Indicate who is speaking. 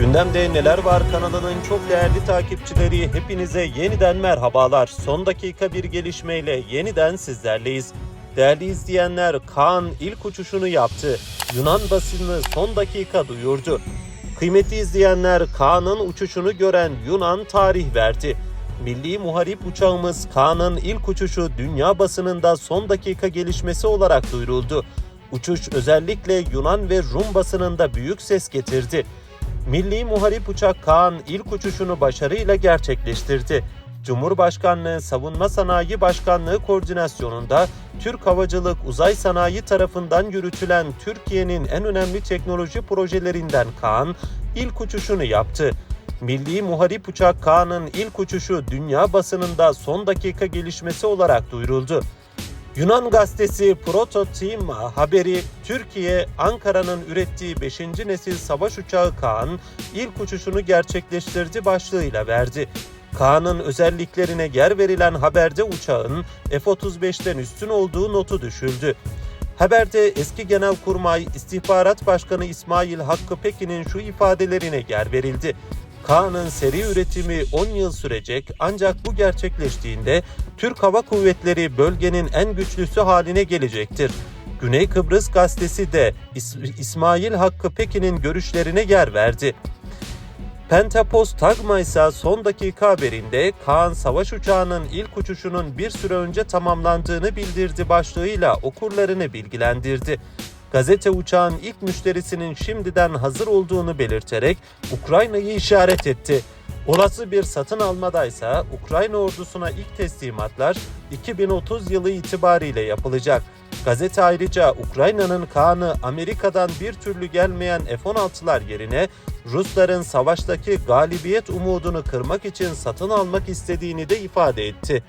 Speaker 1: Gündemde neler var kanalının çok değerli takipçileri hepinize yeniden merhabalar. Son dakika bir gelişmeyle yeniden sizlerleyiz. Değerli izleyenler Kaan ilk uçuşunu yaptı. Yunan basını son dakika duyurdu. Kıymetli izleyenler Kaan'ın uçuşunu gören Yunan tarih verdi. Milli Muharip uçağımız Kaan'ın ilk uçuşu dünya basınında son dakika gelişmesi olarak duyuruldu. Uçuş özellikle Yunan ve Rum basınında büyük ses getirdi. Milli Muharip Uçak Kaan ilk uçuşunu başarıyla gerçekleştirdi. Cumhurbaşkanlığı Savunma Sanayi Başkanlığı koordinasyonunda Türk Havacılık Uzay Sanayi tarafından yürütülen Türkiye'nin en önemli teknoloji projelerinden Kaan ilk uçuşunu yaptı. Milli Muharip Uçak Kaan'ın ilk uçuşu dünya basınında son dakika gelişmesi olarak duyuruldu. Yunan gazetesi Proto Team haberi Türkiye Ankara'nın ürettiği 5. nesil savaş uçağı Kaan ilk uçuşunu gerçekleştirdi başlığıyla verdi. Kaan'ın özelliklerine yer verilen haberde uçağın F-35'ten üstün olduğu notu düşüldü. Haberde eski Genelkurmay İstihbarat Başkanı İsmail Hakkı Pekin'in şu ifadelerine yer verildi. Kaan'ın seri üretimi 10 yıl sürecek ancak bu gerçekleştiğinde Türk Hava Kuvvetleri bölgenin en güçlüsü haline gelecektir. Güney Kıbrıs gazetesi de İs- İsmail Hakkı Pekin'in görüşlerine yer verdi. Pentapost Tagma ise son dakika haberinde Kaan savaş uçağının ilk uçuşunun bir süre önce tamamlandığını bildirdi başlığıyla okurlarını bilgilendirdi. Gazete uçağın ilk müşterisinin şimdiden hazır olduğunu belirterek Ukrayna'yı işaret etti. Olası bir satın almadaysa Ukrayna ordusuna ilk teslimatlar 2030 yılı itibariyle yapılacak. Gazete ayrıca Ukrayna'nın Kaan'ı Amerika'dan bir türlü gelmeyen F-16'lar yerine Rusların savaştaki galibiyet umudunu kırmak için satın almak istediğini de ifade etti.